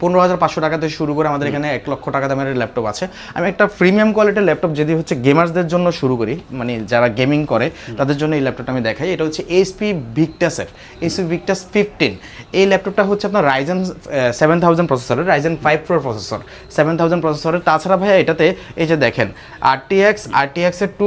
পনেরো হাজার পাঁচশো টাকা থেকে শুরু করে আমাদের এখানে এক লক্ষ টাকা দামের ল্যাপটপ আছে। আমি একটা প্রিমিয়াম কোয়ালিটির ল্যাপটপ যদি হচ্ছে গেমার্সদের জন্য শুরু করি মানে যারা গেমিং করে তাদের জন্য এই ল্যাপটপটা আমি দেখাই। এটা হচ্ছে এইচপি ভিক্টাসের এইচপি ভিক্টাস ফিফটিন এই ল্যাপটপটা হচ্ছে আপনার রাইজেন সেভেন থাউজেন্ড প্রসেসরের Ryzen five pro processor seven thousand প্রসেসরের তাছাড়া ভাইয়া এটাতে এই যে দেখেন RTX আরটিএক্সের two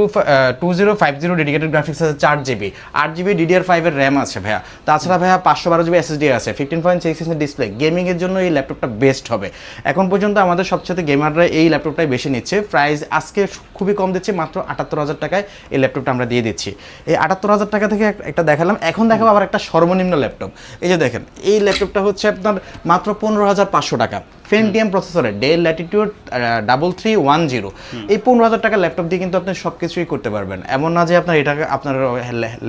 two zero five zero dedicated graphics আছে চার জিবি আট জিবি ডিডিআর ফাইভের র্যাম আছে ভাইয়া। তাছাড়া ভাইয়া পাঁচশো বারো জিবি এসএসডি আছে ফিফটিন পয়েন্ট সিক্স ইঞ্চের ডিসপ্লে গেমিংয়ের জন্য এই ল্যাপটপটা বেস্ট হবে। এখন পর্যন্ত আমাদের সবচেয়ে গেমাররা এই ল্যাপটপটাই বেশি নিচ্ছে। প্রাইস আজকে খুবই কম দিচ্ছে, মাত্র আটাত্তর হাজার টাকায় এই ল্যাপটপটা আমরা দিয়ে দিচ্ছি। এই আটাত্তর হাজার টাকা থেকে একটা দেখালাম, এখন দেখাবো আবার একটা সর্বনিম্ন ল্যাপটপ। এই যে দেখেন, এই ল্যাপটপটা হচ্ছে আপনার মাত্র পনেরো হাজার পাঁচশো টাকা। ফেন্টিএম প্রসেসরে, Dell Latitude double three, one zero. এই পনেরো হাজার টাকার ল্যাপটপ দিয়ে কিন্তু আপনি সব কিছুই করতে পারবেন। এমন না যে আপনার এটাকে আপনার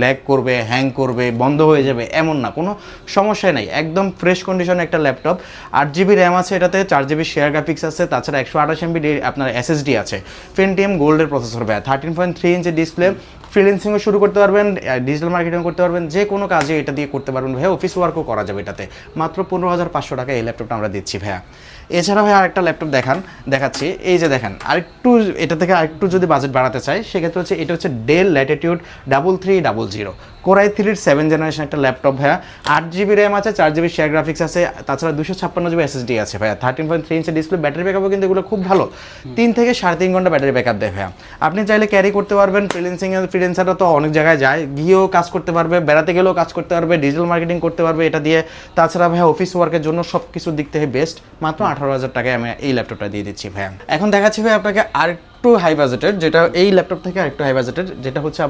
ল্যাগ করবে, হ্যাং করবে, বন্ধ হয়ে যাবে, এমন না। কোনো সমস্যাই নাই। একদম ফ্রেশ কন্ডিশনে একটা ল্যাপটপ। আট জিবি র্যাম আছে এটাতে, চার জিবি শেয়ার গ্রাফিক্স আছে, তাছাড়া একশো আঠাশ এমবি আপনার এসএসডি আছে। ফেন্টিএম গোল্ডের প্রসেসর ব্যয় থার্টিন পয়েন্ট থ্রি ইঞ্চের ডিসপ্লে ফ্রিল্যান্সিংও শুরু করতে পারবেন ডিজিটাল মার্কেটিং করতে পারবেন, যে কোনো কাজে এটা দিয়ে করতে পারবেন ভাইয়া অফিস ওয়ার্কও করা যাবে এটাতে। মাত্র পনেরো হাজার পাঁচশো টাকা এই ল্যাপটপটা আমরা দিচ্ছি, ভাইয়া। এছাড়া ভাই আরেকটা ল্যাপটপ দেখান, দেখাচ্ছি। এই যে দেখেন, আরেকটু এটা থেকে আরেকটু যদি বাজেট বাড়াতে চাই, সেক্ষেত্রে হচ্ছে এটা হচ্ছে Dell Latitude double three double zero core i থ্রির সেভেন জেনারেশন একটা ল্যাপটপ ভাইয়া। আট জিবি র্যাম আছে, চার জিবি শেয়ার গ্রাফিক্স আছে, তাছাড়া দুশো ছাপ্পান্ন জিবি এসএসডি আছে ভাইয়া। থার্টিন পয়েন্ট থ্রি ইঞ্চের ডিসপ্লে ব্যাটারি ব্যাকআপও কিন্তু এগুলো খুব ভালো। তিন থেকে সাড়ে তিন ঘণ্টা ব্যাটারি ব্যাকআপ দেয় ভাইয়া। আপনি চাইলে ক্যারি করতে পারবেন ফ্রিলেন্সিং ফ্রিলেন্সাররা তো অনেক জায়গায় যায়। গিয়েও কাজ করতে পারবে, বেড়াতে গেলেও কাজ করতে পারবে ডিজিটাল মার্কেটিং করতে পারবে এটা দিয়ে। তাছাড়া ভাইয়া অফিস ওয়ার্কের জন্য সব কিছুর দিক থেকে বেস্ট মাত্র আঠারো হাজার টাকায় আমি এই ল্যাপটপটা দিয়ে দিচ্ছি ভাইয়া। এখন দেখাচ্ছি ভাই আপনাকে আরেকটু হাই বাজেটের যেটা এই ল্যাপটপ থেকে আরেকটু হাই বাজেটের যেটা হচ্ছে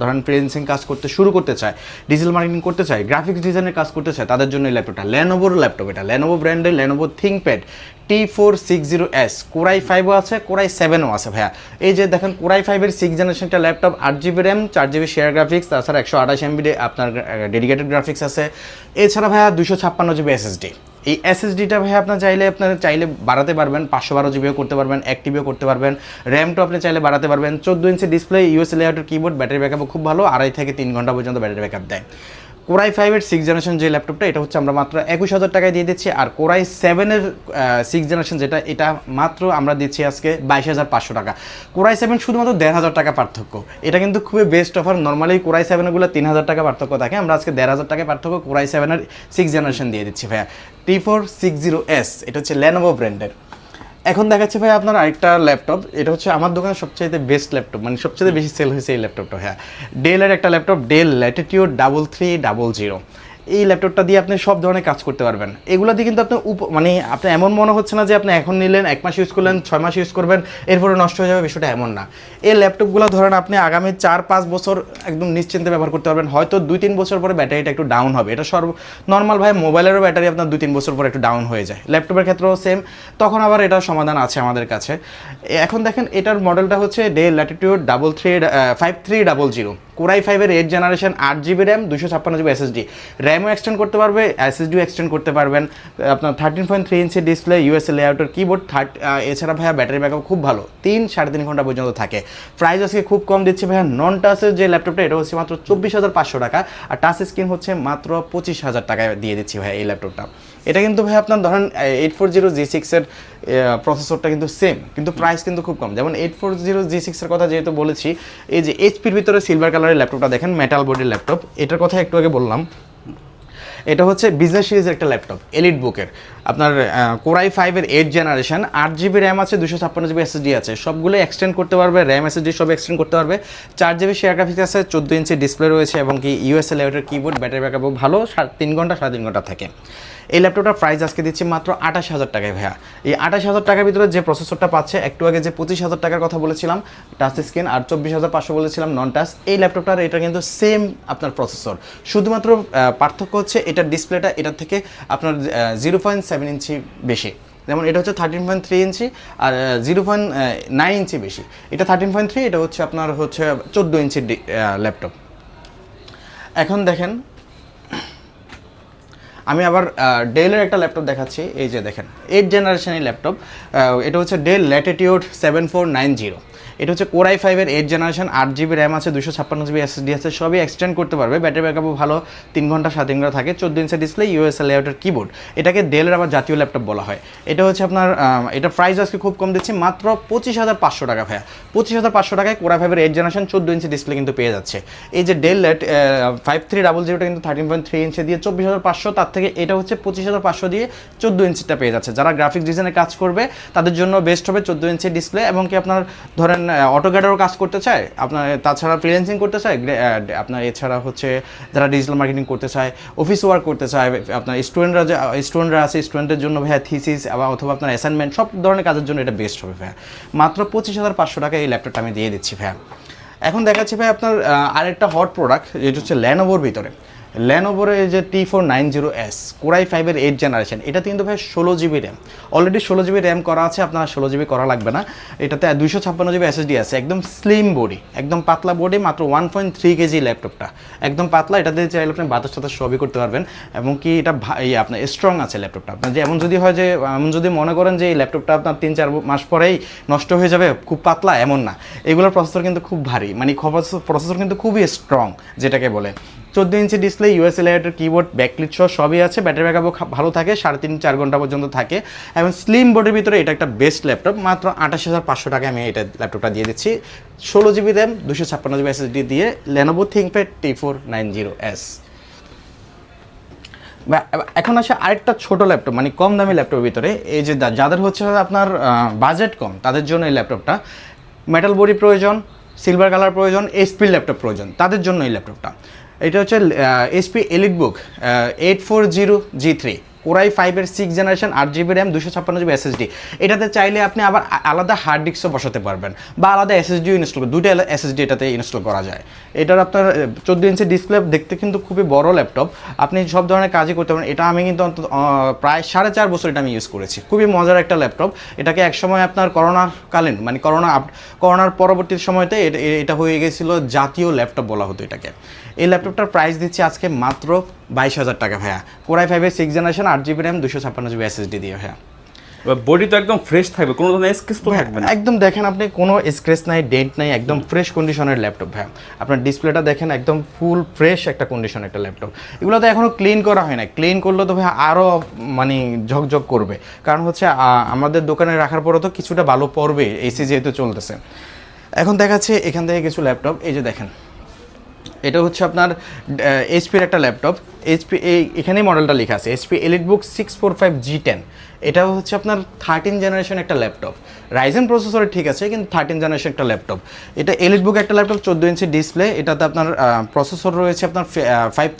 ধরেন ফ্রিলেন্সিং কাজ করতে শুরু করতে চায় ডিজিটাল মার্কেটিং করতে চায় গ্রাফিক্স ডিজাইনের কাজ করতে চায়, তাদের জন্য এই ল্যাপটপটা ল্যানোভোর ল্যাপটপ এটা ল্যানোভো ব্র্যান্ডের Lenovo ThinkPad T four six zero S core i ফাইভও আছে কোরাই সেভেনও আছে ভাইয়া। এই যে দেখেন কোরাই ফাইভের সিক্স জেনারেশনটা ল্যাপটপ আট জিবি র্যাম চার জিবি শেয়ার গ্রাফিক্স তাছাড়া একশো আঠাশ এমবি আপনার ডেডিকেটেড গ্রাফিক্স আছে। এছাড়া ভাইয়া দুশো ছাপ্পান্ন জিবি এসএসডি এই এসএসডিটা ভাই আপনার চাইলে আপনার চাইলে বাড়াতে পারবেন, পাঁচশো বারো জিবিও করতে পারবেন, এক টিবিও করতে পারবেন। র্যামটা আপনি চাইলে বাড়াতে পারবেন। চোদ্দ ইঞ্চি ডিসপ্লে ইউএস লেআউটের কিবোর্ড ব্যাটারি ব্যাকআপও খুব ভালো, আড়াই থেকে তিন ঘণ্টা পর্যন্ত ব্যাটারি ব্যাকআপ দেয়। কোরাই ফাইভের সিক্স জেনারেশন যে ল্যাপটপটা এটা হচ্ছে আমরা মাত্র একুশ হাজার টাকায় দিয়ে দিচ্ছি। আর কোরাই সেভেনের সিক্স জেনারেশন যেটা, এটা মাত্র আমরা দিচ্ছি আজকে বাইশ হাজার পাঁচশো টাকা। কোরাই সেভেন শুধুমাত্র দেড় হাজার টাকা পার্থক্য। এটা কিন্তু খুবই best offer normally core i সেভেনগুলো তিন হাজার টাকা পার্থক্য থাকে। আমরা আজকে দেড় হাজার টাকা পার্থক্য কোরাই সেভেনের সিক্স জেনারেশন দিয়ে দিচ্ছি, ভাইয়া। T four six zero S এটা হচ্ছে ল্যানোভো ব্র্যান্ডের এখন দেখাচ্ছি ভাই আপনার আরেকটা ল্যাপটপ। এটা হচ্ছে আমার দোকানে সবচেয়ে বেস্ট ল্যাপটপ মানে সবচেয়ে বেশি সেল হয়েছে এই ল্যাপটপটা হ্যাঁ। ডেলের একটা laptop Dell Latitude double three double zero এই ল্যাপটপটা দিয়ে আপনি সব ধরনের কাজ করতে পারবেন। এগুলো দিয়ে কিন্তু আপনি মানে আপনি এমন মনে হচ্ছে না যে আপনি এখন নিলেন, এক মাস ইউজ করলেন, ছয় মাস ইউজ করবেন, এরপরে নষ্ট হয়ে যাবে, বিষয়টা এমন না। এই ল্যাপটপগুলো ধরেন আপনি আগামী চার পাঁচ বছর একদম নিশ্চিন্তে ব্যবহার করতে পারবেন। হয়তো দুই তিন বছর পরে ব্যাটারিটা একটু ডাউন হবে। এটা সর্ব নর্মাল ভাই, মোবাইলেরও ব্যাটারি আপনার দুই তিন বছর পরে একটু ডাউন হয়ে যায়। ল্যাপটপের ক্ষেত্রেও সেম তখন আবার এটার সমাধান আছে আমাদের কাছে। এখন দেখেন এটার মডেলটা হচ্ছে Dell Latitude double three five three double zero core i ফাইভের এইট জেনারেশন আট জিবি র্যাম দুশো ছাপ্পান্ন জিবি এসএসডি র্যামও এক্সটেন্ড করতে পারবে এসএসডিও এক্সটেন্ড করতে পারবেন। আপনার thirteen point three inch display USA লেআউটের keyboard থার্ট এছাড়া ভাইয়া ব্যাটারি ব্যাকআপ খুব ভালো, তিন সাড়ে তিন ঘণ্টা পর্যন্ত থাকে। প্রাইস আজকে খুব কম দিচ্ছে ভাইয়া নন টাচের যে ল্যাপটপটা এটা হচ্ছে মাত্র চব্বিশ হাজার পাঁচশো টাকা, আর টাচ স্ক্রিন হচ্ছে মাত্র পঁচিশ হাজার টাকায় দিয়ে দিচ্ছি ভাইয়া এই ল্যাপটপটা এটা কিন্তু ভাই আপনার ধরেন এইট ফোর জিরো জি সিক্সের প্রসেসরটা কিন্তু সেম কিন্তু প্রাইস কিন্তু খুব কম। যেমন এইট ফোর জিরো জি সিক্সের কথা যেহেতু বলেছি, এই যে এইচপির ভিতরে সিলভার কালারের ল্যাপটপটা দেখেন মেটাল বডির ল্যাপটপ এটার কথা একটু আগে বললাম এটা হচ্ছে বিজনেস সিরিজের একটা ল্যাপটপ এলিট বুকের আপনার কোরাই ফাইভের এইট জেনারেশন আট জিবি র্যাম আছে দুশো ছাপ্পান্ন জিবি এসএসডি আছে। সবগুলো এক্সটেন্ড করতে পারবে র্যাম এসএসডি সব এক্সটেন্ড করতে পারবে। চার জিবি শেয়ার গ্রাফিক্স আছে, চোদ্দ ইঞ্চি ডিসপ্লে রয়েছে এবং কি ইউএসএ লেভেলের কিবোর্ড ব্যাটারি ব্যাকআপও ভালো, সাড়ে তিন ঘণ্টা, সাড়ে তিন ঘণ্টা থাকে। এই ল্যাপটপটার প্রাইস আজকে দিচ্ছি মাত্র আঠাশ হাজার টাকায় ভাইয়া। এই আঠাশ হাজার টাকার ভিতরে যে প্রসেসরটা পাচ্ছে, একটু আগে যে পঁচিশ হাজার টাকার কথা বলেছিলাম টাচ স্ক্রিন আর চব্বিশ হাজার পাঁচশো বলেছিলাম নন টাচ এই ল্যাপটপটার এটা কিন্তু সেম আপনার প্রসেসর শুধুমাত্র পার্থক্য হচ্ছে এটার ডিসপ্লেটা এটার থেকে আপনার জিরো পয়েন্ট সেভেন ইঞ্চি বেশি। যেমন এটা হচ্ছে থার্টিন পয়েন্ট থ্রি ইঞ্চি আর জিরো পয়েন্ট নাইন ইঞ্চি বেশি। এটা থার্টিন পয়েন্ট থ্রি এটা হচ্ছে আপনার হচ্ছে চোদ্দ ইঞ্চির ল্যাপটপ এখন দেখেন আমি আবার ডেলের একটা ল্যাপটপ দেখাচ্ছি। এই যে দেখেন এইট জেনারেশনের ল্যাপটপ এটা হচ্ছে Dell Latitude seven four nine zero এটা হচ্ছে কোরাই ফাইভের এইট জেনারেশন আট জিবি র্যাম আছে দুশো ছাপ্পান্ন জিবি এসএসডি আছে, সবই এক্সটেন্ড করতে পারবে ব্যাটারি ব্যাকআপও ভালো, তিন ঘণ্টা, সাত ঘণ্টা থাকে, চোদ্দ ইঞ্চি ডিসপ্লে ইউএসএল লেআউটের কিবোর্ড এটাকে ডেলের আবার জাতীয় ল্যাপটপ বলা হয়। এটা হচ্ছে আপনার এটা প্রাইস আজকে খুব কম দিচ্ছি, মাত্র পঁচিশ হাজার পাঁচশো টাকা ভাইয়া। পঁচিশ হাজার পাঁচশো টাকায় কোরাই ফাইভের এইট জেনারেশন চোদ্দ ইঞ্চি ডিসপ্লে কিন্তু পেয়ে যাচ্ছে। এই যে Dell Lat five three double জিরোটা কিন্তু থার্টিন পয়েন্ট থ্রি ইঞ্চি দিয়ে চব্বিশ হাজার পাঁচশো, তার থেকে এটা হচ্ছে পঁচিশ হাজার পাঁচশো দিয়ে চোদ্দ ইঞ্চিটা পেয়ে যাচ্ছে। যারা গ্রাফিক্স ডিজাইনে কাজ করবে, তাদের জন্য বেস্ট হবে চোদ্দ ইঞ্চি ডিসপ্লে এবং কি আপনার ধরেন অটোগ্যাডারও কাজ করতে চায়, আপনার তাছাড়া ফ্রিল্যান্সিং করতে চায় আপনার এছাড়া হচ্ছে যারা ডিজিটাল মার্কেটিং করতে চায় অফিস ওয়ার্ক করতে চায়, আপনার স্টুডেন্টরা যে স্টুডেন্টরা আছে স্টুডেন্টের জন্য ভাইয়া থিসিস আবার অথবা আপনার অ্যাসাইনমেন্ট সব ধরনের কাজের জন্য এটা বেস্ট হবে ভাইয়া। মাত্র পঁচিশ হাজার পাঁচশো টাকা এই ল্যাপটপটা আমি দিয়ে দিচ্ছি ভাইয়া। এখন দেখাচ্ছি ভাই আপনার আরেকটা হট প্রোডাক্ট যেটা হচ্ছে ল্যানোভোর ভিতরে। ল্যানোভোর যে T four nine zero S core i ফাইভের এইট জেনারেশন এটা কিন্তু ভাই ষোলো জিবি র্যাম অলরেডি ষোলো জিবি র্যাম করা আছে, আপনার ষোলো জিবি করা লাগবে না। এটাতে দুইশো ছাপ্পান্ন জিবি এসএসডি আছে, একদম স্লিম বডি একদম পাতলা বডি মাত্র ওয়ান পয়েন্ট থ্রি কেজি ল্যাপটপটা একদম পাতলা, এটাতে চাইলে আপনি বাতাস টাতাস সবই করতে পারবেন, এবং কি এটা আপনার স্ট্রং আছে ল্যাপটপটা আপনার যে এমন যদি হয় যে, এমন যদি মনে করেন যে এই ল্যাপটপটা আপনার তিন চার মাস পরেই নষ্ট হয়ে যাবে, খুব পাতলা, এমন না। এগুলোর প্রসেসর কিন্তু খুব ভারী মানে প্রসেসর কিন্তু খুবই স্ট্রং যেটাকে বলে। চোদ্দ ইঞ্চি ডিসপ্লে ইউএস এলাইটের কিবোর্ড ব্যাকলিট সহ সবই আছে। ব্যাটারি ব্যাকআপও ভালো থাকে, সাড়ে তিন, চার ঘণ্টা পর্যন্ত থাকে। এবং স্লিম বোর্ডের ভিতরে এটা একটা বেস্ট ল্যাপটপ মাত্র আঠাশ হাজার পাঁচশো টাকায় আমি এটা ল্যাপটপটা দিয়ে দিচ্ছি। ষোলো জিবি র্যাম দুশো ছাপ্পান্ন জিবি এসএসডি দিয়ে Lenovo ThinkPad T four nine zero S এখন আসে আরেকটা ছোট ল্যাপটপ মানে কম দামি ল্যাপটপের ভিতরে। এই যে যাদের হচ্ছে আপনার বাজেট কম, তাদের জন্য এই ল্যাপটপটা মেটাল বডি প্রয়োজন সিলভার কালার প্রয়োজন এসপির ল্যাপটপ প্রয়োজন, তাদের জন্য এই ল্যাপটপটা এটা হচ্ছে HP Elite Book eight four zero G three core i ফাইভের সিক্স জেনারেশন আট জিবি র্যাম দুশো ছাপ্পান্ন জিবি এসএসডি এটাতে চাইলে আপনি আবার আলাদা হার্ড ডিস্কও বসাতে পারবেন বা আলাদা এসএসডিও ইনস্টল দুটো এসএসডি এটাতে ইনস্টল করা যায়। এটার আপনার চোদ্দ ইঞ্চি ডিসপ্লে দেখতে কিন্তু খুবই বড় ল্যাপটপ আপনি সব ধরনের কাজই করতে পারেন। এটা আমি কিন্তু অন্তত প্রায় সাড়ে চার বছর এটা আমি ইউজ করেছি। খুবই মজার একটা ল্যাপটপ এটাকে একসময় আপনার করোনাকালীন মানে করোনা করোনার পরবর্তী সময়তে এটা হয়ে গেছিল জাতীয় ল্যাপটপ বলা হতো এটাকে। এই ল্যাপটপটার প্রাইস দিচ্ছি আজকে মাত্র বাইশ হাজার টাকা ভাইয়া। কোরাই ফাইভের সিক্স জেনারেশন আট জিবি র্যাম দুশো ছাপ্পান্ন জিবি এসএসডি দিয়ে ভাইয়া। বডি তো একদম ফ্রেশ থাকবে কোনো ধরনের স্কেচ তো থাকবে না। একদম দেখেন আপনি কোনো স্ক্রেচ নাই ডেন্ট নাই একদম ফ্রেশ কন্ডিশনের ল্যাপটপ ভাই আপনার ডিসপ্লেটা দেখেন একদম ফুল ফ্রেশ একটা কন্ডিশন একটা ল্যাপটপ এগুলো তো এখনও ক্লিন করা হয় না ক্লিন করলে তো ভাই আরও মানে ঝকঝক করবে। কারণ হচ্ছে আমাদের দোকানে রাখার পরে তো কিছুটা ভালো পড়বে এসি যেহেতু চলতেছে। এখন দেখাচ্ছে এখান থেকে কিছু ল্যাপটপ এই যে দেখেন। এটা হচ্ছে আপনার এইচপির একটা ল্যাপটপ এইচপি এই, এখানেই মডেলটা লেখা আছে। HP Elite Book six four five G ten এটা হচ্ছে আপনার থার্টিন জেনারেশন একটা ল্যাপটপ রাইজেন প্রসেসর ঠিক আছে, কিন্তু থার্টিন জেনারেশন একটা ল্যাপটপ এটা এলিট বুক একটা ল্যাপটপ চোদ্দ ইঞ্চি ডিসপ্লে এটাতে আপনার প্রসেসর রয়েছে আপনার ফাইভ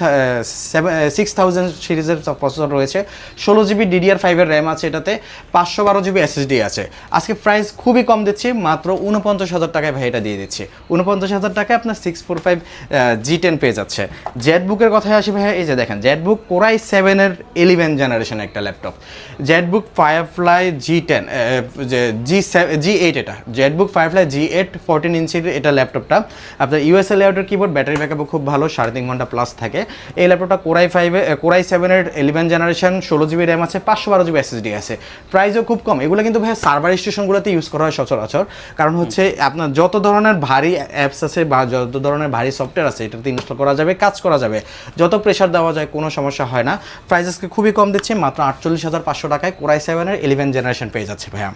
সেভেন সিক্স থাউজেন্ড সিরিজের প্রসেসর রয়েছে। ষোলো জিবি ডিডিআর ফাইভের র্যাম আছে এটাতে। পাঁচশো বারো জিবি এসএসডি আছে। আজকে প্রাইস খুবই কম দিচ্ছি, মাত্র উনপঞ্চাশ হাজার টাকায় ভাই এটা দিয়ে দিচ্ছি। উনপঞ্চাশ হাজার টাকায় আপনার six four five G ten পেয়ে যাচ্ছে। জেড বুকের কথায় আসি ভাই এই যে দেখেন জেড বুক কোরাই সেভেনের ইলেভেন জেনারেশন একটা laptop Z Book Firefly G ten যে জি জি এইট এটা Z Book Firefly G eight fourteen ইঞ্চির এটা ল্যাপটপটা আপনার ইউএসএ লেআউটের কিবোর্ড ব্যাটারি ব্যাকআপও খুব ভালো, সাড়ে তিন ঘণ্টা প্লাস থাকে। এই ল্যাপটপটা কোরাই ফাইভে কোরাই সেভেনের ইলেভেন জেনারেশন ষোলো জিবি র্যাম আছে, পাঁচশো বারো জিবি এসএসডি আছে। প্রাইসও খুব কম, এগুলো কিন্তু ভাই সার্ভার স্টেশনগুলোতে ইউজ করা হয় সচরাচর। কারণ হচ্ছে আপনার যত ধরনের ভারী অ্যাপস আছে বা যত ধরনের ভারী সফটওয়্যার আছে এটাতে ইনস্টল করা যাবে, কাজ করা যাবে। যত প্রেশার দেওয়া যায়, কোনো সমস্যা হয় না। প্রাইসেসকে খুবই কম দিচ্ছে, মাত্র আটচল্লিশ হাজার পাঁচশো টাকায় কোরাই সেভেনের ইলেভেন জেনারেশন পেয়ে যাচ্ছে ভাইয়া।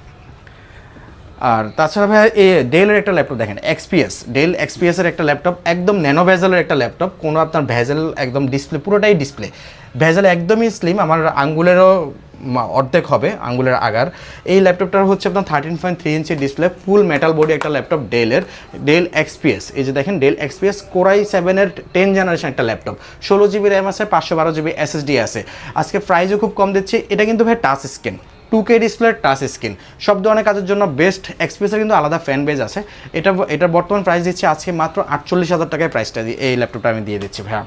আর তাছাড়া ভাই এই ডেলের একটা ল্যাপটপ দেখেন এক্সপিএস ডেল এক্সপিএসের একটা ল্যাপটপ একদম ন্যানো ভেজেলের একটা ল্যাপটপ কোনো আপনার ভেজেল একদম ডিসপ্লে পুরোটাই ডিসপ্লে ভেজেল একদমই স্লিম আমার আঙ্গুলেরও অর্ধেক হবে আঙ্গুলের আগার। এই ল্যাপটপটার হচ্ছে আপনার thirteen point three inch display full metal body একটা ল্যাপটপ ডেলের ডেল এক্সপিএস এই যে দেখেন ডেল এক্সপিএস কোরাই সেভেনের টেন জেনারেশন একটা ল্যাপটপ। ষোলো জিবি র্যাম আছে, পাঁচশো বারো জিবি এসএসডি আছে। আজকে প্রাইসও খুব কম দিচ্ছে। এটা কিন্তু ভাই touch screen two K display touch screen সব ধরনের কাজের জন্য বেস্ট এক্সপ্রেসের কিন্তু আলাদা ফ্যান বেজ আছে। এটা এটার বর্তমান প্রাইস দিচ্ছে আজকে মাত্র আটচল্লিশ হাজার টাকায় প্রাইসটা দিয়ে এই ল্যাপটপটা আমি দিয়ে দিচ্ছি ভাইয়া।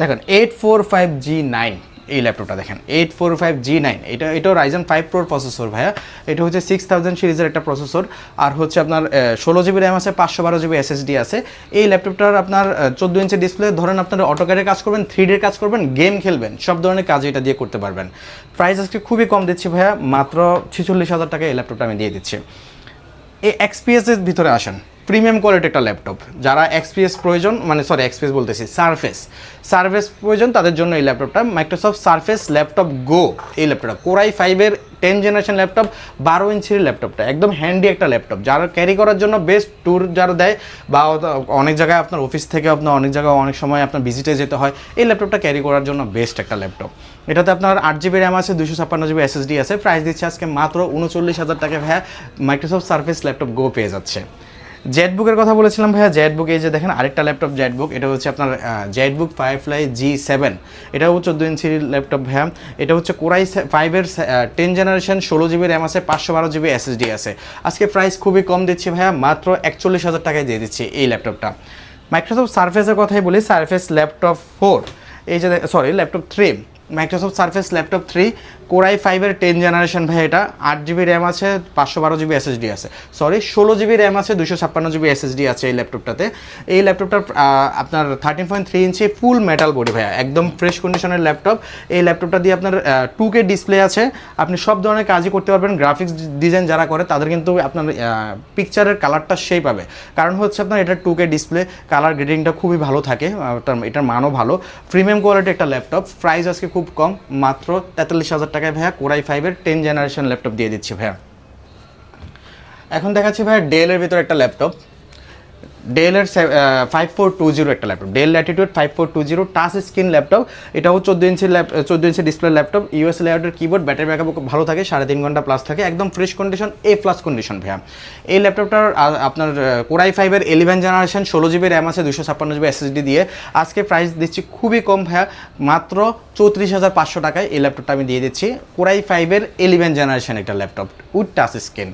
দেখেন eight four five G nine এই ল্যাপটপটা দেখেন eight four five G nine এটা, এটাও রাইজেন ফাইভ প্রোর প্রসেসর ভাইয়া। এটা হচ্ছে সিক্স থাউজেন্ড সিরিজের একটা প্রসেসর আর হচ্ছে আপনার ষোলো জিবি র্যাম আছে, পাঁচশো বারো জিবি এসএসডি আছে। এই ল্যাপটপটার আপনার চোদ্দ ইঞ্চি ডিসপ্লে ধরেন আপনার অটোক্যাডের কাজ করবেন থ্রি ডির কাজ করবেন গেম খেলবেন, সব ধরনের কাজ এটা দিয়ে করতে পারবেন। প্রাইস আজকে খুবই কম দিচ্ছি ভাইয়া, মাত্র ছেচল্লিশ হাজার টাকা এই ল্যাপটপটা আমি দিয়ে দিচ্ছি। এই এক্সপিএসের ভিতরে আসেন। প্রিমিয়াম কোয়ালিটি একটা ল্যাপটপ যারা এক্সপিএস প্রয়োজন মানে সরি এক্সপিএস বলতেছি সারফেস সারফেস প্রয়োজন, তাদের জন্য এই ল্যাপটপটা মাইক্রোসফট সারফেস ল্যাপটপ গো এই ল্যাপটপটা কোরাই ফাইভের টেন জেনারেশন ল্যাপটপ বারো ইঞ্চির ল্যাপটপটা একদম হ্যান্ডি একটা ল্যাপটপ যারা ক্যারি করার জন্য বেস্ট ট্যুর যারা দেয়, বা অনেক জায়গায় আপনার অফিস থেকে আপনার অনেক জায়গায় অনেক সময় আপনার ভিজিটে যেতে হয়, এই ল্যাপটপটা ক্যারি করার জন্য বেস্ট একটা ল্যাপটপ এটাতে আপনার আট জিবি র্যাম আছে দুশো ছাপ্পান্ন জিবি এসএসডি আছে। প্রাইস দিচ্ছে আজকে মাত্র উনচল্লিশ হাজার টাকা ভাইয়া মাইক্রোসফট সার্ফেস ল্যাপটপ গো পেয়ে যাচ্ছে। জেটবুকের কথা বলেছিলাম ভাইয়া। জেটবুক এই যে দেখেন, আরেকটা ল্যাপটপ জেটবুক এটা হচ্ছে আপনার জেটবুক ফায়ারফ্লাই জি সেভেন এটাও চোদ্দ ইঞ্চির ল্যাপটপ ভাইয়া। এটা হচ্ছে কোরাই ফাইভের টেন জেনারেশন ষোলো জিবি র্যাম আছে, পাঁচশো বারো জিবি এসএসডি আছে। আজকে প্রাইস খুবই কম দিচ্ছি ভাইয়া, মাত্র একচল্লিশ হাজার টাকায় দিয়ে দিচ্ছি এই ল্যাপটপটা মাইক্রোসফট সার্ফেসের কথাই বলি সার্ফেস ল্যাপটপ ফোর এই যে sorry laptop three Microsoft Surface laptop three core i ফাইভের টেন জেনারেশন ভাই, এটা আট জিবি র্যাম আছে, পাঁচশো বারো জিবি এসএসডি আছে। সরি ষোলো জিবি র্যাম আছে দুশো ছাপ্পান্ন জিবি এসএসডি আছে এই ল্যাপটপটাতে এই ল্যাপটপটার আপনার thirteen point three inch full metal body ভাইয়া, একদম ফ্রেশ কন্ডিশনের ল্যাপটপ এই ল্যাপটপটা দিয়ে আপনার টু কে ডিসপ্লে আছে। আপনি সব ধরনের কাজই করতে পারবেন গ্রাফিক্স ডিজাইন যারা করে, তাদের কিন্তু আপনার পিকচারের কালারটা সেই পাবে। কারণ হচ্ছে আপনার এটা টু কে ডিসপ্লে কালার গ্রেডিংটা খুবই ভালো থাকে এটার মানও ভালো। প্রিমিয়াম কোয়ালিটি একটা ল্যাপটপ প্রাইস আজকে খুব কম, মাত্র তেতাল্লিশ হাজার টাকায় ভাইয়া কোরাই ফাইভের টেন জেনারেশন ল্যাপটপ দিয়ে দিচ্ছি ভাইয়া। এখন দেখাচ্ছি ভাইয়া ডেলের ভিতরে একটা ল্যাপটপ ডেলের ফাইভ ফোর টু জিরো একটা laptop Dell Latitude five four two zero touch screen laptop এটাও চোদ্দ ইঞ্চি ল্যাপ চোদ্দ ইঞ্চি ডিসপ্লে ল্যাপটপ ইউএস লেআউটের কিবোর্ড ব্যাটারি ব্যাকআপ ভালো থাকে, সাড়ে তিন ঘণ্টা প্লাস থাকে, একদম fresh condition A plus condition ভাইয়া। এই ল্যাপটপটার আপনার কোরাই ফাইভের ইলেভেন জেনারেশন ষোলো জিবি র্যাম আছে দুশো ছাপ্পান্ন জিবি এসএসডি দিয়ে। আজকে প্রাইস দিচ্ছি খুবই কম ভাইয়া, মাত্র চৌত্রিশ হাজার পাঁচশো টাকায় এই ল্যাপটপটা আমি দিয়ে দিচ্ছি। কোরাই ফাইভের ইলেভেন জেনারেশন একটা ল্যাপটপ উইথ টাচ স্ক্রিন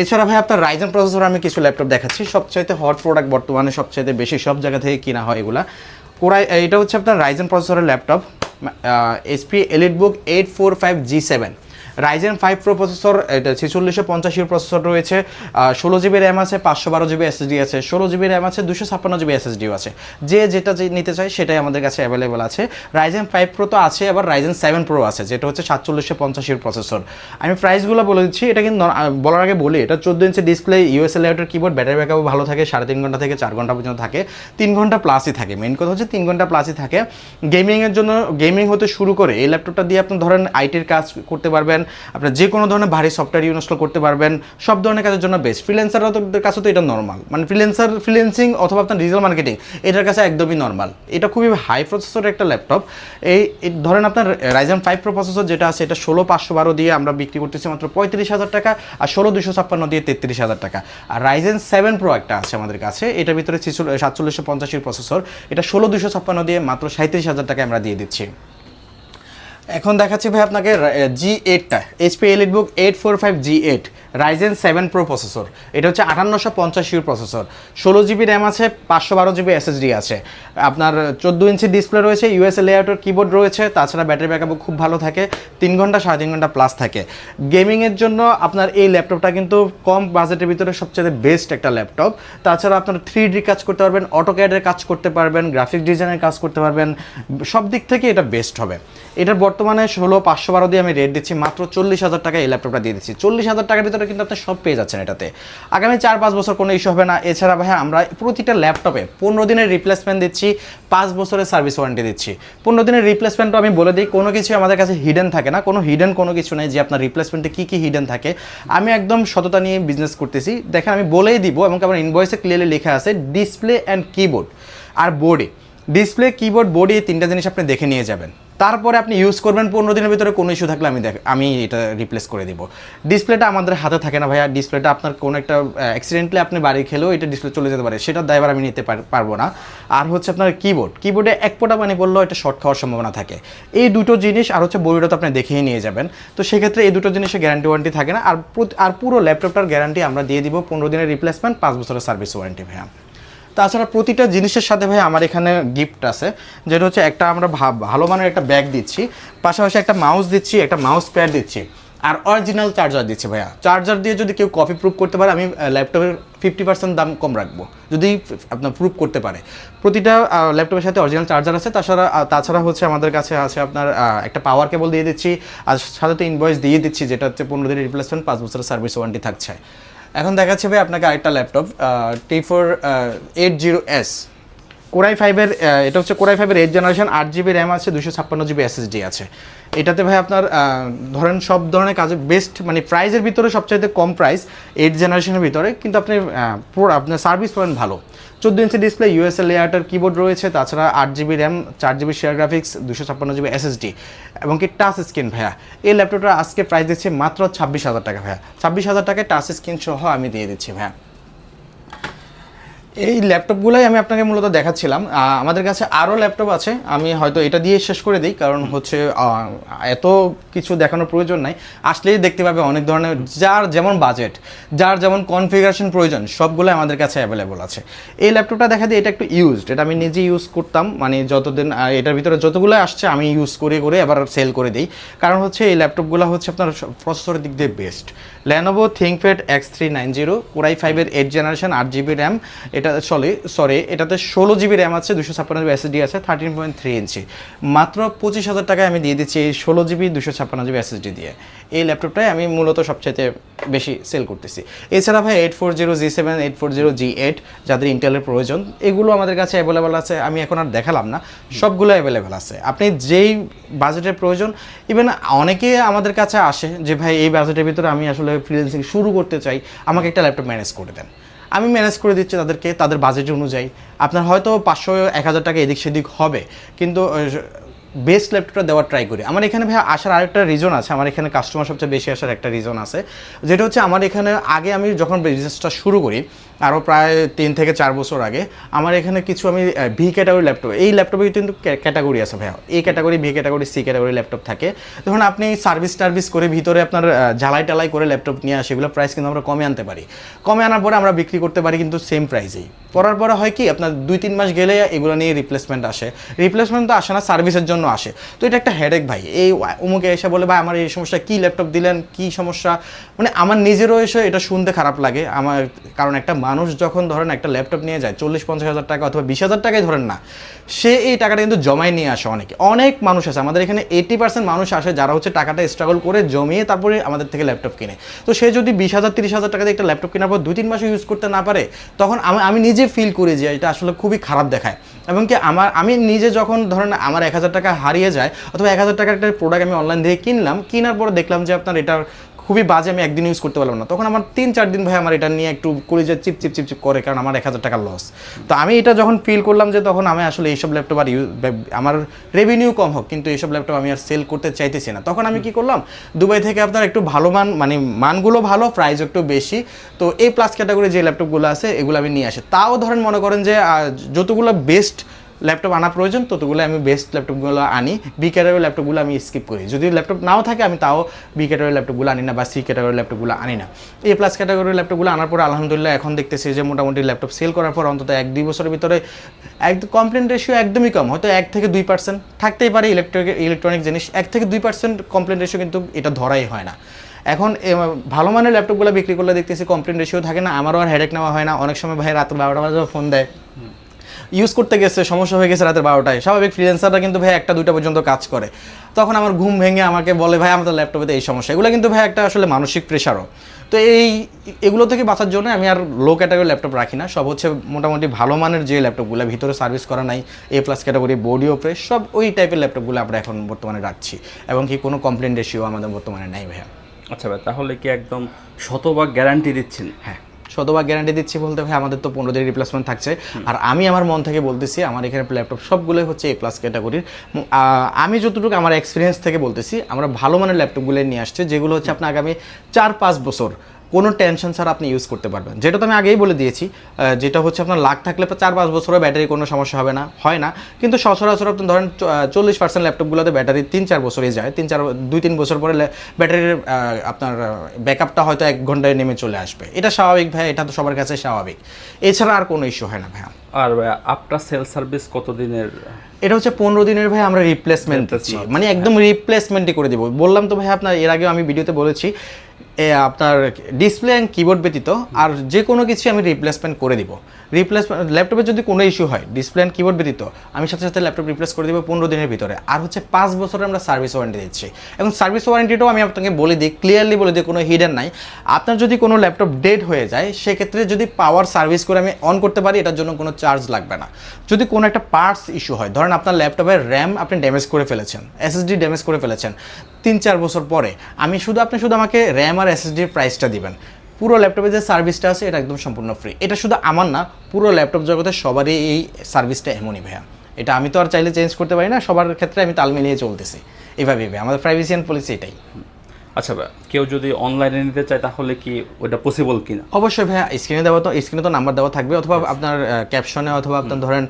এছাড়া ভাই, আপনার রাইজন প্রসেসর আমি কিছু ল্যাপটপ দেখাচ্ছি। সবচাইতে হট প্রোডাক্ট বর্তমানে সবচাইতে বেশি সব জায়গা থেকে কেনা হয় এগুলা। কোরাই এটা হচ্ছে আপনার রাইজন প্রসেসরের laptop HP Elite Book eight four five G seven Ryzen five pro processor এটা ছেচল্লিশশো পঞ্চাশির প্রসেসর রয়েছে। ষোলো জিবি র্যাম আছে, পাঁচশো বারো জিবি এসএসডি আছে, ষোলো জিবি র্যাম আছে, দুশো ছাপ্পান্ন জিবি এসএসডিও আছে। যে যেটা যে নিতে চায়, সেটাই আমাদের কাছে অ্যাভেলেবেল আছে। রাইজেন ফাইভ প্রো তো আছে, আবার রাইজেন সেভেন প্রো আছে, যেটা হচ্ছে সাতচল্লিশশো পঞ্চাশির প্রসেসর আমি প্রাইসগুলো বলে দিচ্ছি, এটা কিন্তু বলার আগে বলি, এটা চোদ্দ ইঞ্চি ডিসপ্লে ইউএসএ লেআউটের কিবোর্ড ব্যাটারি ব্যাকআপও ভালো থাকে, সাড়ে তিন ঘণ্টা থেকে চার ঘণ্টা পর্যন্ত থাকে, তিন ঘণ্টা প্লাসই থাকে। মেন কথা হচ্ছে তিন ঘণ্টা প্লাসই থাকে। গেমিংয়ের জন্য গেমিং হতে শুরু করে, এই ল্যাপটপটা দিয়ে আপনি ধরেন আইটির কাজ করতে পারবেন আপনার যে কোনো ধরনের ভারী সফটওয়্যার ইনস্টল করতে পারবেন, সব ধরনের কাজের জন্য বেস্ট ফ্রিল্যান্সারদের কাছে তো এটা নর্মাল মানে ফ্রিল্যান্সার ফ্রিল্যান্সিং অথবা আপনার ডিজিটাল মার্কেটিং এটার কাছে একদমই নর্মাল এটা খুবই হাই প্রসেসর একটা ল্যাপটপ এই ধরেন আপনার রাইজেন ফাইভ প্রো প্রসেসর যেটা আছে, এটা ষোলো পাঁচশো বারো দিয়ে আমরা বিক্রি করতেছি মাত্র পঁয়ত্রিশ হাজার টাকা আর ষোলো দুশো ছাপ্পান্ন দিয়ে তেত্রিশ হাজার টাকা। আর রাইজেন সেভেন প্রো একটা আছে আমাদের কাছে, এটার ভিতরে সাতচল্লিশশো পঞ্চাশের প্রসেসর এটা ষোলো দুশো ছাপ্পান্ন দিয়ে মাত্র সাঁত্রিশ হাজার টাকা আমরা দিয়ে দিচ্ছি। এখন দেখাচ্ছি ভাই আপনাকে G এইটটা HP Elite Book eight four five G eight Ryzen seven pro processor এটা হচ্ছে আটান্নশো পঞ্চাশির প্রসেসর ষোলো জিবি র্যাম আছে, পাঁচশো বারো জিবি এসএসডি আছে। আপনার চোদ্দ ইঞ্চি ডিসপ্লে রয়েছে ইউএসএ লেআউটের কিবোর্ড রয়েছে, তাছাড়া ব্যাটারি ব্যাকআপও খুব ভালো থাকে, তিন ঘণ্টা, সাড়ে তিন ঘণ্টা প্লাস থাকে। গেমিংয়ের জন্য আপনার এই ল্যাপটপটা কিন্তু কম বাজেটের ভিতরে সবচেয়ে বেস্ট একটা ল্যাপটপ তাছাড়া আপনার থ্রি ডি কাজ করতে পারবেন অটোক্যাডের কাজ করতে পারবেন গ্রাফিক ডিজাইনের কাজ করতে পারবেন সব দিক থেকে এটা বেস্ট হবে। এটার বর্তমানে ষোলো পাঁচশো বারো দিয়ে আমি রেট দিচ্ছি, মাত্র চল্লিশ হাজার টাকা এই ল্যাপটপটা দিয়ে দিচ্ছি। চল্লিশ হাজার টাকার ভিতরে কিন্তু আপনি সব পেয়ে যাচ্ছেন এটাতে। আগামী চার পাঁচ বছর কোনো ইস্যু হবে না। এছাড়া ভাই আমরা প্রতিটা ল্যাপটপে পনেরো দিনের রিপ্লেসমেন্ট দিচ্ছি, পাঁচ বছরের সার্ভিস ওয়ারেন্টি দিচ্ছি। পনেরো দিনের রিপ্লেসমেন্টও আমি বলে দিই, কোনো কিছু আমাদের কাছে হিডেন থাকে না। কোনো হিডেন কোনো কিছু নেই যে আপনার রিপ্লেসমেন্টে কী কী হিডেন থাকে। আমি একদম সততা নিয়ে বিজনেস করতেছি। দেখেন আমি বলেই দিব, এবং আমার ইনভয়েসে ক্লিয়ারলি লেখা আছে ডিসপ্লে অ্যান্ড কিবোর্ড আর বোর্ডে ডিসপ্লে কিবোর্ড বোর্ডে এই তিনটা জিনিস আপনি দেখে নিয়ে যাবেন। তারপরে আপনি ইউজ করবেন পনেরো দিনের ভিতরে কোনো ইস্যু থাকলে আমি দেখ আমি এটা রিপ্লেস করে দিব। ডিসপ্লেটা আমাদের হাতে থাকে না ভাইয়া। ডিসপ্লেটা আপনার কোনো একটা অ্যাক্সিডেন্টলি আপনি বাড়ি খেলেও এটা ডিসপ্লে চলে যেতে পারে। সেটার দায়ভার আমি নিতে পারব না। আর হচ্ছে আপনার কিবোর্ড কিবোর্ডে এক ফোঁটা পানি পড়লেও এটা শর্ট খাওয়ার সম্ভাবনা থাকে। এই দুটো জিনিস আর হচ্ছে বইটা তো আপনি দেখেই নিয়ে যাবেন। তো সেক্ষেত্রে এই দুটো জিনিসের গ্যারান্টি ওয়ারেন্টি থাকে না। আর আর পুরো ল্যাপটপটার গ্যারান্টি আমরা দিয়ে দিব পনেরো দিনের রিপ্লেসমেন্ট পাঁচ বছরের সার্ভিস ওয়ারেন্টি ভাইয়া। তাছাড়া প্রতিটা জিনিসের সাথে ভাই আমার এখানে গিফট আছে, যেটা হচ্ছে একটা আমরা ভালো মানের একটা ব্যাগ দিচ্ছি, পাশাপাশি একটা মাউস দিচ্ছি, একটা মাউস প্যাড দিচ্ছি, আর অরিজিনাল চার্জার দিচ্ছি ভাইয়া। চার্জার দিয়ে যদি কেউ কপি প্রুফ করতে পারে, আমি ল্যাপটপের ফিফটি পার্সেন্ট দাম কম রাখব, যদি আপনার প্রুফ করতে পারে। প্রতিটা ল্যাপটপের সাথে অরিজিনাল চার্জার আছে, তাছাড়া তাছাড়া হচ্ছে আমাদের কাছে আছে আপনার একটা পাওয়ার কেবল দিয়ে দিচ্ছি, আর সাথে তো ইনভয়েস দিয়ে দিচ্ছি, যেটা হচ্ছে পনেরো দিনের রিপ্লেসমেন্ট পাঁচ বছরের সার্ভিস ওয়ারেন্টি থাকছে। এখন দেখাচ্ছে ভাই আপনাকে আরেকটা laptop T four eight zero S core i ফাইভের এটা হচ্ছে কোরাই ফাইভের এইট জেনারেশন আট জিবি র্যাম আছে দুশো ছাপ্পান্ন জিবি এসএসডি আছে। এটাতে ভাই আপনার ধরেন সব ধরনের কাজে বেস্ট মানে প্রাইসের ভিতরে সবচাইতে কম প্রাইস এইট জেনারেশনের ভিতরে, কিন্তু আপনি পুরো আপনার সার্ভিস পাবেন ভালো। চোদ্দ ইঞ্চি ডিসপ্লে ইউএসএল লেয়ারটার কিবোর্ড রয়েছে, তাছাড়া আট জিবি র্যাম চার জিবি শেয়ার গ্রাফিক্স দুশো ছাপ্পান্ন জিবি এসএসডি এবং কি টাচ স্ক্রিন ভাইয়া। এই ল্যাপটপটা আজকে প্রাইস দিচ্ছে মাত্র ছাব্বিশ হাজার টাকা ভাইয়া। ছাব্বিশ হাজার টাকায় টাচ স্ক্রিন সহ আমি দিয়ে দিচ্ছি ভাইয়া। এই ল্যাপটপগুলোই আমি আপনাকে মূলত দেখাচ্ছিলাম। আমাদের কাছে আরও ল্যাপটপ আছে। আমি হয়তো এটা দিয়ে শেষ করে দিই, কারণ হচ্ছে এত কিছু দেখানোর প্রয়োজন নাই। আসলেই দেখতে পাবে অনেক ধরনের, যার যেমন বাজেট, যার যেমন কনফিগারেশন প্রয়োজন সবগুলো আমাদের কাছে অ্যাভেলেবল আছে। এই ল্যাপটপটা দেখা দিয়ে এটা একটু ইউজড এটা আমি নিজে ইউজ করতাম মানে যতদিন এটার ভিতরে যতগুলো আসছে, আমি ইউজ করে করে এবার সেল করে দিই। কারণ হচ্ছে, এই ল্যাপটপগুলো হচ্ছে আপনার প্রসেসরের দিক দিয়ে best Lenovo ThinkPad X three nine zero core i ফাইভের এইট জেনারেশন আট জিবি র্যাম এটা চলে সরি এটাতে ষোলো জিবি র্যাম আছে দুশো ছাপ্পান্ন জিবি এসএসডি আছে থার্টিন পয়েন্ট থ্রি ইঞ্চি মাত্র পঁচিশ হাজার টাকায় আমি দিয়ে দিচ্ছি এই ষোলো জিবি দুশো ছাপ্পান্ন জিবি এসএসডি দিয়ে। এই ল্যাপটপটাই আমি মূলত সবচাইতে বেশি সেল করতেছি। এছাড়া ভাই eight four zero G seven eight four zero G eight যাদের ইন্টেলের প্রয়োজন, এগুলো আমাদের কাছে অ্যাভেলেবেল আছে, আমি এখন আর দেখালাম না। সবগুলো অ্যাভেলেবেল আছে। আপনি যেই বাজেটের প্রয়োজন ইভেন অনেকে আমাদের কাছে আসে যে, ভাই, এই বাজেটের ভিতরে আমি আসলে ফ্রিল্যান্সিং শুরু করতে চাই, আমাকে একটা ল্যাপটপ ম্যানেজ করে দেন। আমি ম্যানেজ করে দিচ্ছি তাদেরকে, তাদের বাজেট অনুযায়ী। আপনার হয়তো পাঁচশো, এক হাজার টাকা এদিক সেদিক হবে, কিন্তু বেস্ট ল্যাপটপটা দেওয়ার ট্রাই করি। আমার এখানে ভাই আসার আরেকটা রিজন আছে, আমার এখানে কাস্টমার সবচেয়ে বেশি আসার একটা রিজন আছে। যেটা হচ্ছে, আমার এখানে আগে আমি যখন বিজনেসটা শুরু করি আরও প্রায় তিন থেকে চার বছর আগে, আমার এখানে কিছু আমি ভি ক্যাটাগরি ল্যাপটপ এই ল্যাপটপে কিন্তু ক্যাটাগরি আছে ভাইয়া। এই category B category C category laptop থাকে। ধরুন আপনি সার্ভিস টার্ভিস করে ভিতরে আপনার ঝালাই টালাই করে ল্যাপটপ নিয়ে আসে, এগুলো প্রাইস কিন্তু আমরা কমে আনতে পারি। কমে আনার পরে আমরা বিক্রি করতে পারি কিন্তু সেম প্রাইসেই করার পরে হয় কি, আপনার দুই তিন মাস গেলে এগুলো নিয়ে রিপ্লেসমেন্ট আসে। রিপ্লেসমেন্ট তো আসে না সার্ভিসের জন্য আসে। তো এটা একটা হেডেক ভাই। এই অমুকে এসে বলে, ভাই, আমার এই সমস্যা, কী ল্যাপটপ দিলেন? কী সমস্যা? মানে আমার নিজেরও এসে এটা শুনতে খারাপ লাগে। আমার, কারণ একটা মানুষ যখন ধরেন একটা ল্যাপটপ নিয়ে যায়, চল্লিশ, পঞ্চাশ হাজার টাকা অথবা বিশ হাজার টাকাই ধরেন না, সে এই টাকাটা কিন্তু জমায় নিয়ে আসে অনেকে। অনেক মানুষ আছে, আমাদের এখানে এইটি পার্সেন্ট মানুষ আসে যারা হচ্ছে টাকাটা স্ট্রাগল করে জমিয়ে তারপরে আমাদের থেকে ল্যাপটপ কিনে। তো সে যদি বিশ হাজার, তিরিশ হাজার টাকা দিয়ে একটা ল্যাপটপ কেনার পর দুই, তিন মাসও ইউজ করতে না পারে, তখন আমি নিজে ফিল করি যে এটা আসলে খুবই খারাপ দেখায়। এবং কি আমার, আমি নিজে যখন ধরেন আমার এক হাজার টাকা হারিয়ে যায়, অথবা এক হাজার টাকার একটা প্রোডাক্ট আমি অনলাইন থেকে কিনলাম, কেনার পরে দেখলাম যে আপনার এটার খুবই বাজে আমি একদিন ইউজ করতে পারলাম না। তখন আমার তিন, চার দিন ভাই আমার এটা নিয়ে একটু কলিজা চিপ চিপ চিপ চিপ করে, কারণ আমার এক হাজার টাকার লস তো আমি এটা যখন ফিল করলাম যে তখন আমি আসলে এইসব ল্যাপটপ আর আমার রেভিনিউ কম হোক, কিন্তু এইসব ল্যাপটপ আমি আর সেল করতে চাইতেছি না। তখন আমি কি করলাম, দুবাই থেকে আপনার একটু ভালো মান মানে মানগুলো ভালো প্রাইস একটু বেশি। তো এই প্লাস ক্যাটাগরি যে ল্যাপটপগুলো আছে, এগুলো আমি নিয়ে আসি। তাও ধরেন মনে করেন যে যতগুলো বেস্ট ল্যাপটপ আনা প্রয়োজন, ততগুলো আমি বেস্ট ল্যাপটপগুলো আনি। বি ক্যাটাগরি ল্যাপটপগুলো আমি স্কিপ করি। যদি ল্যাপটপ নাও থাকে, আমি তাও বি ক্যাটাগরি ল্যাপটপগুলো আনি না বা সি ক্যাটাগরি ল্যাপটপগুলো আনি না। এই প্লাস ক্যাটাগরির ল্যাপটপগুলো আনার পর আলহামদুলিল্লাহ এখন দেখতেছি যে মোটামুটি ল্যাপটপ সেল করার পর অন্তত এক দুই বছরের ভিতরে একদম কমপ্লেন রেশিও একদমই কম। হয়তো এক থেকে দুই পার্সেন্ট থাকতেই পারে ইলেকট্রিক ইলেকট্রনিক জিনিস। এক থেকে দুই পার্সেন্ট কমপ্লেন রেশিও কিন্তু এটা ধরাই হয় না। এখন ভালো মানের ল্যাপটপগুলো বিক্রি করলে দেখতেছি কমপ্লেন রেশিও থাকে না, আমারও আর হেডেক নেওয়া হয় না। অনেক সময় ভাই রাত বারোটা বাজে ফোন দেয়। ইউজ করতে গেছে সমস্যা হয়ে গেছে রাতের বারোটায়। স্বাভাবিক ফ্রিল্যান্সাররা কিন্তু ভাই একটা দুইটা পর্যন্ত কাজ করে। তখন আমার ঘুম ভেঙে আমাকে বলে ভাই আমাদের ল্যাপটপেতে এই সমস্যা। এগুলো কিন্তু ভাই একটা আসলে মানসিক প্রেশারও তো এই এগুলো থেকে বাঁচার জন্য আমি আর লো ক্যাটাগরি ল্যাপটপ রাখি না। সব হচ্ছে মোটামুটি ভালো মানের যে ল্যাপটপগুলো ভিতরে সার্ভিস করা নাই এ প্লাস ক্যাটাগরি বডিও প্রেস সব ওই টাইপের ল্যাপটপগুলো আমরা এখন বর্তমানে রাখছি। এবং কি কোনো কমপ্লেন রেশিও আমাদের বর্তমানে নাই ভাইয়া। আচ্ছা ভাই তাহলে কি একদম শতভাগ গ্যারান্টি দিচ্ছেন? হ্যাঁ। শতভাগ গ্যারান্টি দিচ্ছি বলতে ভাই, আমাদের তো পনেরো দিন রিপ্লেসমেন্ট থাকছে। আর আমি আমার মন থেকে বলতেছি, আমার এখানে ল্যাপটপ সবগুলোই হচ্ছে এ প্লাস ক্যাটাগরির আমি যতটুকু আমার এক্সপিরিয়েন্স থেকে বলতেছি, আমরা ভালো মানের ল্যাপটপগুলো নিয়ে আসছে, যেগুলো হচ্ছে আপনার আগামী চার পাঁচ বছর। কোনো টেনশন ছাড়া আপনি ইউজ করতে পারবেন। যেটা তো আমি আগেই বলে দিয়েছি যেটা হচ্ছে আপনার লাখ থাকলে চার পাঁচ বছরের ব্যাটারি কোনো সমস্যা হবে না হয় না। কিন্তু সচরাচর আপনি ধরেন চল্লিশ পার্সেন্ট ল্যাপটপগুলোতে ব্যাটারি তিন চার বছরই যায় তিন চার দুই তিন বছর পরে ব্যাটারির আপনার ব্যাকআপটা হয়তো এক ঘন্টায় নেমে চলে আসবে। এটা স্বাভাবিক ভাই এটা তো সবার কাছে স্বাভাবিক। এছাড়া আর কোনো ইস্যু হয় না ভাই আর আফটার সেল সার্ভিস কতদিনের? এটা হচ্ছে পনেরো দিনের ভাই আমরা রিপ্লেসমেন্ট মানে একদম রিপ্লেসমেন্টই করে দেবো। বললাম তো ভাই আপনার এর আগেও আমি ভিডিওতে বলেছি আপনার ডিসপ্লে অ্যান্ড কিবোর্ড ব্যতীত আর যে কোনো কিছু আমি রিপ্লেসমেন্ট করে দিব। রিপ্লেস ল্যাপটপে যদি কোনো ইস্যু হয় ডিসপ্লে অ্যান্ড কিবোর্ড ব্যতীত, আমি সাথে সাথে ল্যাপটপ রিপ্লেস করে দেবো পনেরো দিনের ভিতরে। আর হচ্ছে পাঁচ বছরের আমরা সার্ভিস ওয়ারেন্টি দিচ্ছি। এবং সার্ভিস ওয়ারেন্টিটাও আমি আপনাকে বলে দিই ক্লিয়ারলি বলে দিই, কোনো হিডেন নাই। আপনার যদি কোনো ল্যাপটপ ডেড হয়ে যায়, সেক্ষেত্রে যদি পাওয়ার সার্ভিস করে আমি অন করতে পারি, এটার জন্য কোনো চার্জ লাগবে না। যদি কোনো একটা পার্টস ইস্যু হয়, ধরেন আপনার ল্যাপটপের র্যাম আপনি ড্যামেজ করে ফেলেছেন এসএসডি ড্যামেজ করে ফেলেছেন, তিন চার বছর পরে, আমি শুধু, আপনি শুধু আমাকে র্যাম আর এসএসডির প্রাইসটা দিবেন। পুরো ল্যাপটপে যে সার্ভিসটা আছে, এটা একদম সম্পূর্ণ ফ্রি এটা শুধু আমার না, পুরো ল্যাপটপ জগতে সবারই এই সার্ভিসটা এমনই ভাইয়া। এটা আমি তো আর চাইলে চেঞ্জ করতে পারি না, সবার ক্ষেত্রে আমি তাল মিলিয়ে চলতেছি। এভাবে আমাদের প্রাইভেসি অ্যান্ড পলিসি এটাই। আচ্ছা ভাই কেউ যদি অনলাইনে নিতে চায় তাহলে কি ওটা পসিবল কিনা? অবশ্যই ভাইয়া স্ক্রিনে দেওয়া তো স্ক্রিনে তো নাম্বার দেওয়া থাকবে অথবা আপনার ক্যাপশনে অথবা আপনার ধরেন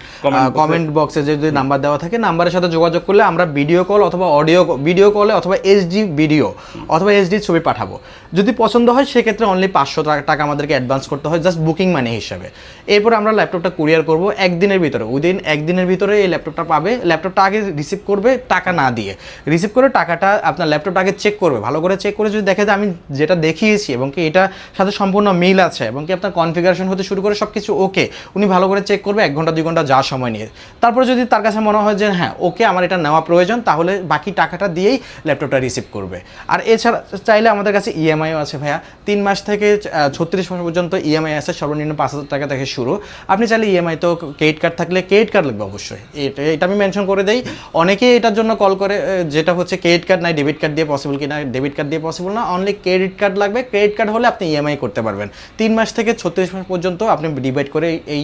কমেন্ট বক্সে যদি নাম্বার দেওয়া থাকে নাম্বারের সাথে যোগাযোগ করলে আমরা ভিডিও কল অথবা অডিও ভিডিও কলে অথবা এইচডি ভিডিও অথবা এইচডি ছবি পাঠাবো। যদি পছন্দ হয় সেক্ষেত্রে অনলি পাঁচশো টাকা আমাদেরকে অ্যাডভান্স করতে হয় জাস্ট বুকিং মানি হিসাবে। এরপর আমরা ল্যাপটপটা কুরিয়ার করব একদিনের ভিতরে। উইদিন একদিনের ভিতরে এই ল্যাপটপটা পাবে। ল্যাপটপটা আগে রিসিভ করবে টাকা না দিয়ে। রিসিভ করে টাকাটা আপনার ল্যাপটপটা আগে চেক করবে ভালো করে চেক করে যদি দেখে যে আমি যেটা দেখিয়েছি এবং কি এটা সাথে সম্পূর্ণ মিল আছে এবং কি আপনার কনফিগারেশন হতে শুরু করে সব কিছু ওকে উনি ভালো করে চেক করবে, এক ঘণ্টা, দুই ঘণ্টা যা সময় নিয়ে। তারপরে যদি তার কাছে মনে হয় যে হ্যাঁ ওকে আমার এটা নেওয়া প্রয়োজন, তাহলে বাকি টাকাটা দিয়েই ল্যাপটপটা রিসিভ করবে। আর এছাড়া চাইলে আমাদের কাছে ইএমআইও আছে ভাইয়া। তিন মাস থেকে ছত্রিশ মাস পর্যন্ত ইএমআই আছে, সর্বনিম্ন পাঁচ হাজার টাকা থেকে শুরু। আপনি চাইলে ইএমআই তো ক্রেডিট কার্ড থাকলে ক্রেডিট কার্ড লাগবে অবশ্যই। এটা এটা আমি মেনশন করে দেই। অনেকেই এটার জন্য কল করে যেটা হচ্ছে ক্রেডিট কার্ড নাই ডেবিট কার্ড দিয়ে পসিবল কিনা ডেবিট কার্ড দিয়ে পসিবল না অনলি ক্রেডিট কার্ড লাগবে। ক্রেডিট কার্ড হলে আপনি ইএমআই করতে পারবেন। তিন মাস থেকে ছত্রিশ মাস পর্যন্ত আপনি ডিভাইড করে এই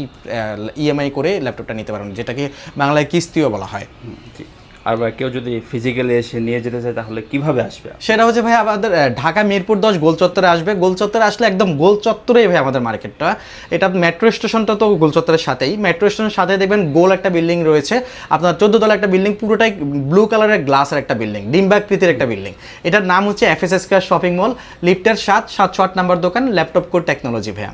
ইএমআই করে ল্যাপটপটা নিতে পারবেন, যেটাকে বাংলায় কিস্তিও বলা হয়। আর কেউ যদি ফিজিক্যালি এসে নিয়ে যেতে চায়, তাহলে কীভাবে আসবে? সেটা হচ্ছে ভাই, আমাদের ঢাকা মিরপুর দশ গোল চত্বরে আসবে। গোল চত্বরে আসলে একদম গোল চত্বরেই ভাই আমাদের মার্কেটটা। এটা মেট্রো স্টেশনটা তো গোল চত্বরের সাথেই। মেট্রো স্টেশনের সাথে দেখবেন গোল একটা বিল্ডিং রয়েছে। আপনার চোদ্দ তলা একটা বিল্ডিং পুরোটাই ব্লু কালারের গ্লাসের একটা বিল্ডিং ডিম্বাকৃতির একটা বিল্ডিং এটার নাম হচ্ছে F S S shopping mall লিফটের সাত, সাতশো আট নাম্বার দোকান ল্যাপটপ কোর টেকনোলজি ভাইয়া।